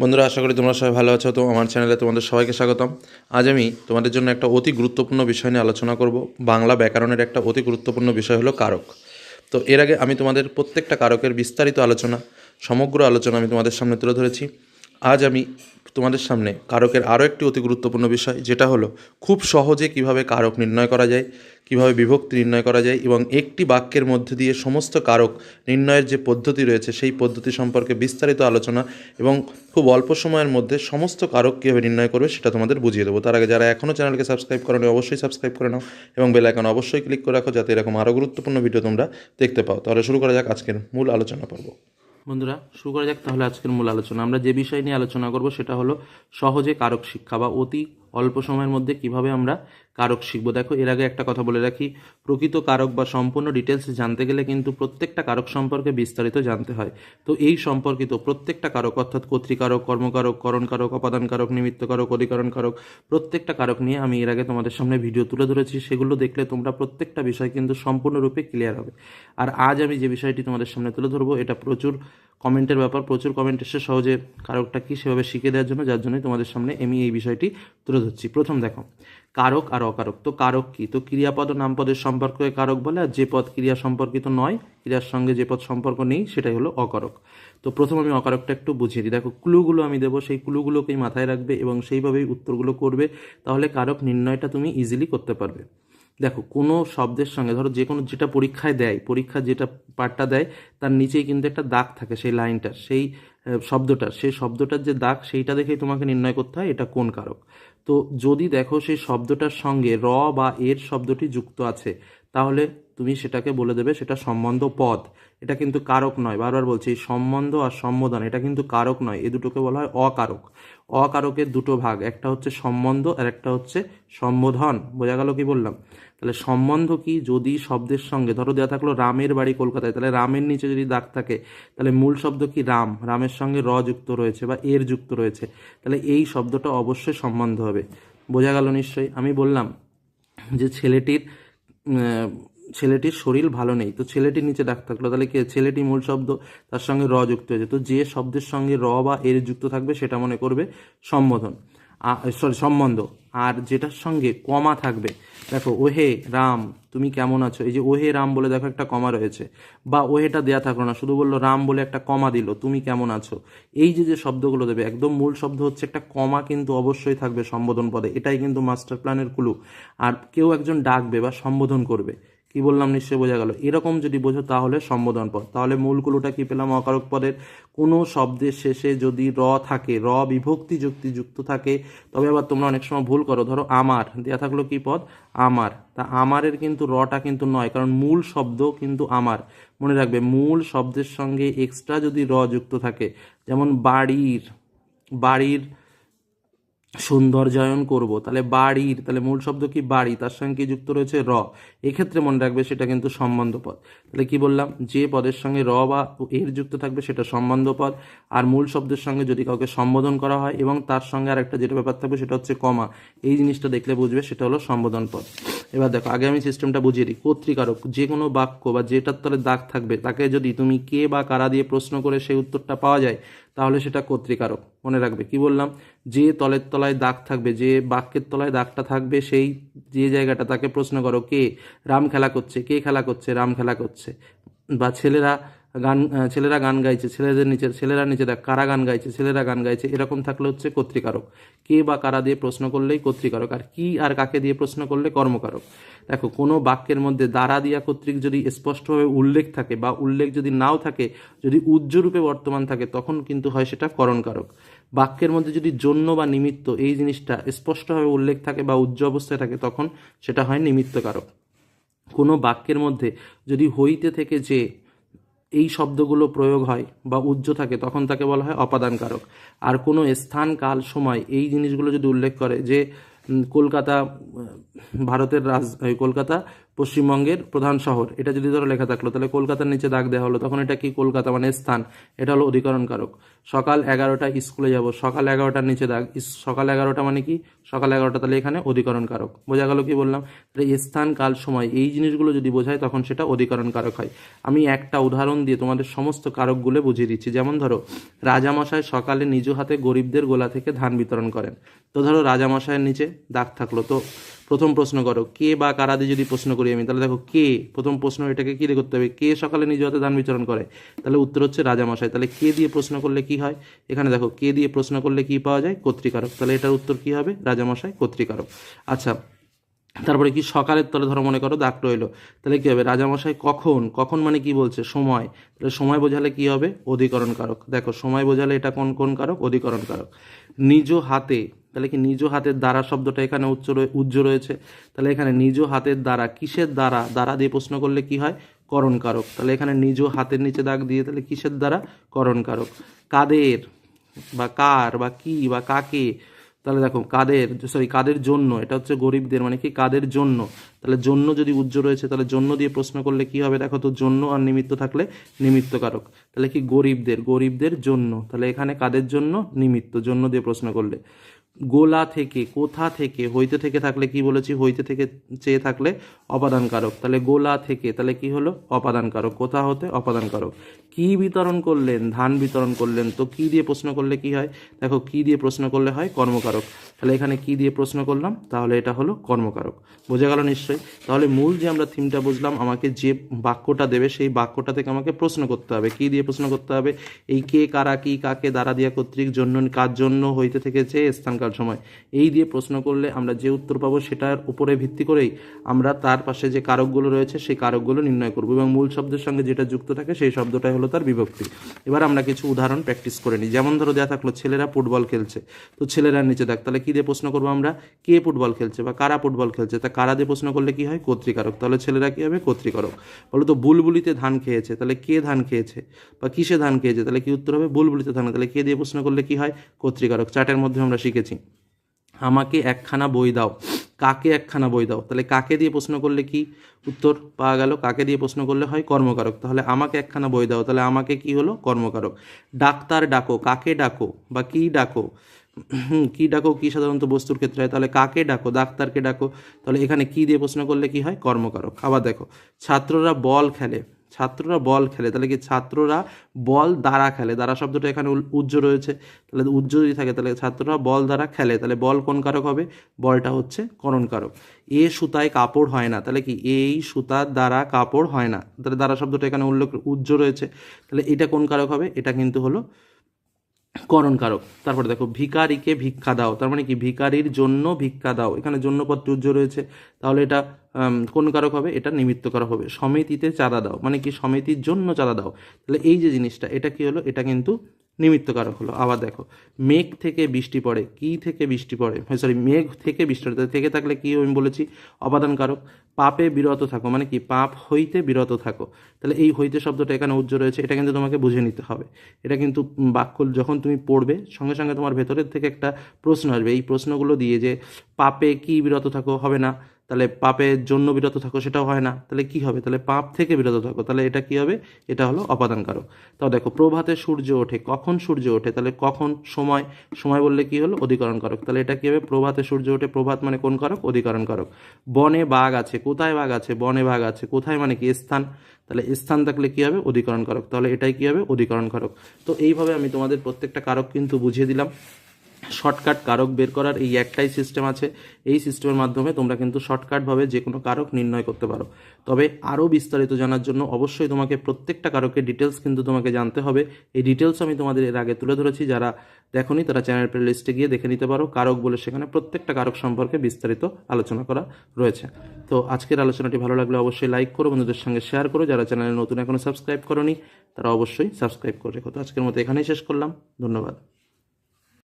বন্ধুরা, আশা করি তোমরা সবাই ভালো আছো। তো আমার চ্যানেলে তোমাদের সবাইকে স্বাগতম। আজ আমি তোমাদের জন্য একটা অতি গুরুত্বপূর্ণ বিষয় নিয়ে আলোচনা করব। বাংলা ব্যাকরণের একটা অতি গুরুত্বপূর্ণ বিষয় হলো কারক। তো এর আগে আমি তোমাদের প্রত্যেকটা কারকের বিস্তারিত আলোচনা, সমগ্র আলোচনা আমি তোমাদের সামনে তুলে ধরেছি। আজ আমি তোমাদের সামনে কারকের আরও একটি অতি গুরুত্বপূর্ণ বিষয়, যেটা হলো খুব সহজে কীভাবে কারক নির্ণয় করা যায়, কীভাবে বিভক্তি নির্ণয় করা যায় এবং একটি বাক্যের মধ্যে দিয়ে সমস্ত কারক নির্ণয়ের যে পদ্ধতি রয়েছে, সেই পদ্ধতি সম্পর্কে বিস্তারিত আলোচনা এবং খুব অল্প সময়ের মধ্যে সমস্ত কারক কীভাবে নির্ণয় করবে সেটা তোমাদের বুঝিয়ে দেবো। তার আগে যারা এখনও চ্যানেলকে সাবস্ক্রাইব করো অবশ্যই সাবস্ক্রাইব করে নাও এবং বেল আইকন অবশ্যই ক্লিক করে রাখো যাতে এরকম আরও গুরুত্বপূর্ণ ভিডিও তোমরা দেখতে পাও। তাহলে শুরু করা যাক আজকের মূল আলোচনা পর্ব। বন্ধুরা, শুরু করা যাক তাহলে আজকের মূল আলোচনা। আমরা যে বিষয় নিয়ে আলোচনা করব সেটা হলো সহজে কারক শিক্ষা বা অতি অল্প সময়ের মধ্যে কীভাবে আমরা কারক শিখব? দেখো, এর আগে একটা কথা বলে রাখি, প্রকৃত কারক বা সম্পূর্ণ ডিটেলস জানতে গেলে কিন্তু প্রত্যেকটা কারক সম্পর্কে বিস্তারিত জানতে হয়। তো এই সম্পর্কিত প্রত্যেকটা কারক, অর্থাৎ কর্তৃকারক, কর্মকারক করণকারক অপাদানকারক নিমিত্তকারক অধিকরণ কারক, প্রত্যেকটা কারক নিয়ে আমি এর আগে তোমাদের সামনে ভিডিও তুলে ধরেছি, সেগুলো দেখলে তোমরা প্রত্যেকটা বিষয় কিন্তু সম্পূর্ণরূপে ক্লিয়ার হবে। আর আজ আমি যে বিষয়টি তোমাদের সামনে তুলে ধরবো, এটা প্রচুর কমেন্টের ব্যাপার, প্রচুর কমেন্ট এসে সহজে কারকটা কী সেভাবে শিখে দেওয়ার জন্য, যার জন্যই তোমাদের সামনে আমি এই বিষয়টি তুলে ধরছি। প্রথম দেখো, কারক আর অকারক। তো কারক কি? তো ক্রিয়াপদ ও নামপদের সম্পর্কে কারক বলে, আর যে পদ ক্রিয়া সম্পর্কিত নয়, ক্রিয়ার সঙ্গে যে পদ সম্পর্ক নেই, সেটাই হলো অকারক। তো প্রথম আমি অকারকটা একটু বুঝিয়ে দিই। দেখো, ক্লুগুলো আমি দেবো, সেই ক্লুগুলোকেই মাথায় রাখবে এবং সেইভাবেই উত্তরগুলো করবে, তাহলে কারক নির্ণয়টা তুমি ইজিলি করতে পারবে। দেখো, কোনো শব্দের সঙ্গে, ধরো যে কোনো যেটা পরীক্ষায় দেয়, পরীক্ষা যেটা পার্টটা দেয়, তার নিচেই কিন্তু একটা দাগ থাকে সেই লাইনটার সেই শব্দটার সেই শব্দটার যে দাগ, সেইটা দেখেই তোমাকে নির্ণয় করতে হয় এটা কোন কারক। তো যদি দেখো সেই শব্দটার সঙ্গে র বা এর শব্দটি যুক্ত আছে, তাহলে তুমি সেটাকে বলে দেবে, সেটা সম্বন্ধ পদ। এটা কিন্তু কারক নয়। বারবার বলছি, সম্বন্ধ আর সম্বোধন, এটা কিন্তু কারক নয়। এ দুটোকে বলা হয় অকারক। অকারকের দুটো ভাগ, একটা হচ্ছে সম্বন্ধ আর একটা হচ্ছে সম্বোধন। বোঝা গেল কি বললাম? তাহলে সম্বন্ধ কি? যদি শব্দের সঙ্গে, ধরো দেওয়া থাকল রামের বাড়ি কলকাতায়, তাহলে রামের নিচে যদি দাগ থাকে, তাহলে মূল শব্দ কি? রাম। রামের সঙ্গে র যুক্ত রয়েছে বা এর যুক্ত রয়েছে। তাহলে এই শব্দটা অবশ্যই সম্বন্ধ হবে। বোঝা গেল নিশ্চয়ই? আমি বললাম যে ছেলেটির ছেলেটির শরীর ভালো নেই। তো ছেলেটির নিচে ডাক থাকল। তাহলে কি ছেলেটি মূল শব্দ তার সঙ্গে র যুক্ত হয়েছে? তো যে শব্দের সঙ্গে র বা এর যুক্ত থাকবে সেটা মনে করবে সম্বোধন। সরি সম্বন্ধ। আর যেটার সঙ্গে কমা থাকবে, দেখো, ওহে রাম, তুমি কেমন আছো? এই যে ওহে রাম বলে দেখো একটা কমা রয়েছে। বা ওহেটা দেয়া থাকল না, শুধু বলল রাম বলে একটা কমা দিল, তুমি কেমন আছো? এই যে যে শব্দগুলো দেবে, একদম মূল শব্দ হচ্ছে একটা কমা কিন্তু অবশ্যই থাকবে সম্বোধন পদে। এটাই কিন্তু মাস্টার প্ল্যানের কুলু। আর কেউ একজন ডাকবে বা সম্বোধন করবে। কি বললাম নিশ্চয়ই বোঝা গেল। এরকম যদি বোঝো তাহলে সম্বোধন পদ তাহলে মূল কুলুটা কি পেলাম অকারক পদের কোনো শব্দের শেষে যদি র থাকে, র বিভক্তি যুক্তি যুক্ত থাকে, তবে আবার তোমরা অনেক সময় ভুল করো। ধরো আমার দেওয়া থাকল কি পদ? আমার। তা আমারের কিন্তু রটা কিন্তু নয়, কারণ মূল শব্দ কিন্তু আমার। মনে রাখবে, মূল শব্দের সঙ্গে এক্সট্রা যদি র যুক্ত থাকে, যেমন বাড়ির বাড়ির সৌন্দর্যায়ন করব। তাহলে বাড়ির, তাহলে মূল শব্দ কি বাড়ি? তার সঙ্গে যুক্ত রয়েছে র? এক্ষেত্রে মনে রাখবে সেটা কিন্তু সম্বন্ধ পদ। তাহলে কি বললাম? যে পদের সঙ্গে র বা এর যুক্ত থাকবে সেটা সম্বন্ধ পদ। আর মূল শব্দের সঙ্গে যদি কাউকে সম্বোধন করা হয় এবং তার সঙ্গে আর একটা যেটা ব্যাপার থাকবে সেটা হচ্ছে কমা। এই জিনিসটা দেখলে বুঝবে সেটা হলো সম্বোধন পদ। এবার দেখো, আগে আমি সিস্টেমটা বুঝিয়ে দিই। কর্তৃকারক, যে কোনো বাক্য বা যেটার তলে দাগ থাকবে, তাকে যদি তুমি কে বা কারা দিয়ে প্রশ্ন করে সেই উত্তরটা পাওয়া যায় তাহলে সেটা কর্তৃকারক। মনে রাখবে, কি বললাম? যে তলের তলায় দাগ থাকবে, যে বাক্যের তলায় দাগটা থাকবে, সেই যে জায়গাটা তাকে প্রশ্ন করো, কে? রাম খেলা করছে, কে খেলা করছে? রাম খেলা করছে। বা ছেলেরা গান ছেলেরা গান গাইছে, ছেলেদের নিচে, ছেলেরা নিচে দেখ, কারা গান গাইছে, ছেলেরা গান গাইছে, এরকম থাকলে হচ্ছে কর্তৃকারক। কে বা কারা দিয়ে প্রশ্ন করলেই কর্তৃকারক, আর কি আর কাকে দিয়ে প্রশ্ন করলে কর্মকারক? দেখো, কোনো বাক্যের মধ্যে দ্বারা দিয়া কর্তৃক যদি স্পষ্টভাবে উল্লেখ থাকে বা উল্লেখ যদি নাও থাকে, যদি উজ্জ্বরূপে বর্তমান থাকে, তখন কিন্তু হয় সেটা করণকারক। বাক্যের মধ্যে যদি জন্য বা নিমিত্ত এই জিনিসটা স্পষ্টভাবে উল্লেখ থাকে বা উজ্জ্ব অবস্থায় থাকে, তখন সেটা হয় নিমিত্তকারক। কোনো বাক্যের মধ্যে যদি হইতে থেকে যে এই শব্দগুলো প্রয়োগ হয় বা উজ্জ থাকে, তখন তাকে বলা হয় অপাদানকারক। আর কোনো স্থান, কাল, সময় এই জিনিসগুলো যদি উল্লেখ করে যে কলকাতা, ভারতের রাজ, কলকাতা পশ্চিমবঙ্গের প্রধান শহর। এটা যদি ধরো লেখা থাকল, তাহলে কলকাতার নিচে দাগ দেওয়া হলো। তখন এটা কি কলকাতা মানে স্থান? এটা হলো অধিকরণ কারক সকাল এগারোটায় স্কুলে যাব। সকাল এগারোটার নিচে দাগ। সকাল এগারোটা মানে কি? সকাল এগারোটা, তাহলে এখানে অধিকরণ কারক বোঝা গেল কি বললাম? তাহলে স্থান, কাল, সময়, এই জিনিসগুলো যদি বোঝায়, তখন সেটা অধিকরণ কারক হয়। আমি একটা উদাহরণ দিয়ে তোমাদের সমস্ত কারকগুলো বুঝিয়ে দিচ্ছি। যেমন ধরো, রাজামশাই সকালে নিজ হাতে গরিবদের গোলা থেকে ধান বিতরণ করেন। তো ধরো, রাজামশাইয়ের নিচে দাগ থাকল। তো প্রথম প্রশ্ন করো, কে বা কারা দিয়ে যদি প্রশ্ন করি আমি, তাহলে দেখো কে, প্রথম প্রশ্ন এটাকে কী করতে হবে? কে সকালে নিজ হাতে ধান বিচরণ করে? তাহলে উত্তর হচ্ছে রাজামশাই। তাহলে কে দিয়ে প্রশ্ন করলে কি হয়? এখানে দেখো, কে দিয়ে প্রশ্ন করলে কি পাওয়া যায়? কর্তৃকারক। তাহলে এটার উত্তর কি হবে? রাজামশাই, কর্তৃকারক। আচ্ছা তারপরে কি সকালের তলে ধরো মনে করো দাগ রইল, তাহলে কী হবে? রাজামশাই, কখন? কখন মানে কি বলছে? সময়। তাহলে সময় বোঝালে কি হবে? অধিকরণ কারক দেখো, সময় বোঝালে এটা কোন কোন কারক? অধিকরণ কারক নিজ হাতে তাহলে কি নিজ হাতের দ্বারা শব্দটা এখানে উচ্চ উজ্জ রয়েছে? তাহলে এখানে নিজ হাতের দ্বারা কিসের দ্বারা? দ্বারা দিয়ে প্রশ্ন করলে কি হয়? করণকারক। তাহলে এখানে নিজ হাতের নিচে দাগ দিয়ে তাহলে কিসের দ্বারা? করণকারক। কাদের বা কার বা কি বা কাকে? তাহলে দেখো, কাদের সরি কাদের জন্য, এটা হচ্ছে গরিবদের মানে কি? কাদের জন্য। তাহলে জন্য যদি উজ্জ রয়েছে, তাহলে জন্য দিয়ে প্রশ্ন করলে কি হবে? দেখো তো, জন্য আর নিমিত্ত থাকলে নিমিত্তকারক। তাহলে কি গরিবদের? গরিবদের জন্য। তাহলে এখানে কাদের জন্য? নিমিত্ত, জন্য দিয়ে প্রশ্ন করলে। গোলা থেকে, কোথা থেকে, হইতে থেকে থাকলে কি বলেছি? হইতে থেকে চেয়ে থাকলে অপাদান কারক তাহলে গোলা থেকে, তাহলে কি হলো? অপাদান কারক কোথা হতে? অপাদান কারক কি বিতরণ করলেন? ধান বিতরণ করলেন। তো কি দিয়ে প্রশ্ন করলে কি হয়? দেখো, কি দিয়ে প্রশ্ন করলে হয়? কর্মকারক। তাহলে এখানে কি দিয়ে প্রশ্ন করলাম? তাহলে এটা হলো কর্মকারক। বোঝা গেল নিশ্চয়ই? তাহলে মূল যে আমরা থিমটা বুঝলাম, আমাকে যে বাক্যটা দেবে, সেই বাক্যটা থেকে আমাকে প্রশ্ন করতে হবে। কি দিয়ে প্রশ্ন করতে হবে? এই কে, কারা, কি, কাকে, দ্বারা দিয়া কর্তৃক জন্য, কার জন্য, হইতে থেকে চেয়ে স্থানকাল সময়। এই দিয়ে প্রশ্ন করলে আমরা যে উত্তর পাবো সেটার উপরে ভিত্তি করেই আমরা তার পাশে যে কারকগুলো রয়েছে সেই কারকগুলো নির্ণয় করব এবং মূল শব্দের সঙ্গে যেটা যুক্ত থাকে সেই শব্দটাই হলো তার বিভক্তি। এবার আমরা কিছু উদাহরণ প্র্যাকটিস করে নিই। যেমন ধরো দেওয়া থাকল ছেলেরা ফুটবল খেলছে। তো ছেলেরা নিচে দেখ, তাহলে কী দিয়ে প্রশ্ন করব আমরা? কে ফুটবল খেলছে বা কারা ফুটবল খেলছে? তা কারা দিয়ে প্রশ্ন করলে কি হয়? কর্তৃকারক। তাহলে ছেলেরা কী হবে? কর্তৃকারক। বলো তো, বুলবুলিতে ধান খেয়েছে, তাহলে কে ধান খেয়েছে? বা কিসে ধান খেয়েছে? তাহলে কি উত্তর হবে? বুলবুলিতে ধান। তাহলে কে দিয়ে প্রশ্ন করলে কি হয়? কর্তৃকারক। চার্টের মধ্যে আমরা শিখেছি। আমাকে একখানা বই দাও। কাকে একখানা বই দাও? তাহলে কাকে দিয়ে প্রশ্ন করলে কি উত্তর পাওয়া গেল? কাকে দিয়ে প্রশ্ন করলে হয় কর্মকারক? তাহলে আমাকে একখানা বই দাও। তাহলে আমাকে কি হলো? কর্মকারক। ডাক্তার ডাকো। কাকে ডাকো? বা কি ডাকো? কি ডাকো? কি সাধারণত বস্তুর ক্ষেত্রে হয়? তাহলে কাকে ডাকো? ডাক্তারকে ডাকো। তাহলে এখানে কি দিয়ে প্রশ্ন করলে কি হয়? কর্মকারক। আবার দেখো, ছাত্ররা বল খেলে। ছাত্ররা বল খেলে, তাহলে কি ছাত্ররা বল দ্বারা খেলে? দ্বারা শব্দটা এখানে উজ্জ্ব রয়েছে। তাহলে উজ্জ্ব যদি থাকে, তাহলে ছাত্ররা বল দ্বারা খেলে। তাহলে বল কোন কারক হবে? বলটা হচ্ছে করণ কারক। এ সুতায় কাপড় হয় না, তাহলে কি এই সুতার দ্বারা কাপড় হয় না? তাহলে দ্বারা শব্দটা এখানে উল্লেখ, উজ্জ্ব রয়েছে। তাহলে এটা কোন কারক হবে? এটা কিন্তু হলো করণ কারক তারপরে দেখো, ভিকারিকে ভিক্ষা দাও। তার মানে কি? ভিকারির জন্য ভিক্ষা দাও। এখানে জন্য পদ উজ্জ রয়েছে। তাহলে এটা কোন কারক হবে? এটা নিমিত্ত কারক হবে। সমিতিতে চাঁদা দাও। মানে কি? সমিতির জন্য চাঁদা দাও। তাহলে এই যে জিনিসটা, এটা কি হলো? এটা কিন্তু নিমিত্ত কারক হলো। আবার দেখো, মেঘ থেকে বৃষ্টি পড়ে, কি থেকে বৃষ্টি পড়ে? সরি মেঘ থেকে বৃষ্টি পড়ে। থেকে থাকলে কি আমি বলেছি? অবাদান কারক পাপে বিরত থাকো মানে কি? পাপ হইতে বিরত থাকো। তাহলে এই হইতে শব্দটা এখানে উজ্জ্ব রয়েছে, এটা কিন্তু তোমাকে বুঝে নিতে হবে। এটা কিন্তু বাক্য যখন তুমি পড়বে, সঙ্গে সঙ্গে তোমার ভেতরের থেকে একটা প্রশ্ন আসবে। এই প্রশ্নগুলো দিয়ে যে পাপে কি বিরত থাকো? হবে না। তাহলে পাপের জন্য বিরত থাকো, সেটাও হয় না। তাহলে কি হবে? তাহলে পাপ থেকে বিরত থাকো। তাহলে এটা কি হবে? এটা হলো অপাদান কারক তাও দেখো, প্রভাতে সূর্য ওঠে। কখন সূর্য ওঠে? তাহলে কখন? সময়। সময় বললে কি হলো? অধিকরণ কারক তাহলে এটা কি হবে? প্রভাতে সূর্য ওঠে। প্রভাত মানে কোন কারক? অধিকরণ কারক বনে বাঘ আছে। কোথায় বাঘ আছে? বনে বাঘ আছে। কোথায় মানে কি? স্থান। তাহলে স্থান থাকলে কি হবে? অধিকরণ কারক তাহলে এটাই কি হবে? অধিকরণ কারক তো এইভাবে আমি তোমাদের প্রত্যেকটা কারক কিন্তু বুঝিয়ে দিলাম। শর্টকাট কারক বের করার এই একটাই সিস্টেম আছে। এই সিস্টেমের মাধ্যমে তোমরা কিন্তু শর্টকাটভাবে যে কোনো কারক নির্ণয় করতে পারো। তবে আরও বিস্তারিত জানার জন্য অবশ্যই তোমাকে প্রত্যেকটা কারকের ডিটেলস কিন্তু তোমাকে জানতে হবে। এই ডিটেলস আমি তোমাদের এর আগে তুলে ধরেছি। যারা দেখোনি, তারা চ্যানেল প্লে লিস্টে গিয়ে দেখে নিতে পারো। কারক বলে সেখানে প্রত্যেকটা কারক সম্পর্কে বিস্তারিত আলোচনা করা রয়েছে। তো আজকের আলোচনাটি ভালো লাগলে অবশ্যই লাইক করো, বন্ধুদের সঙ্গে শেয়ার করো। যারা চ্যানেলে নতুন এখনও সাবস্ক্রাইব করোনি, তারা অবশ্যই সাবস্ক্রাইব করে রেখো। তো আজকের মতো এখানেই শেষ করলাম। ধন্যবাদ।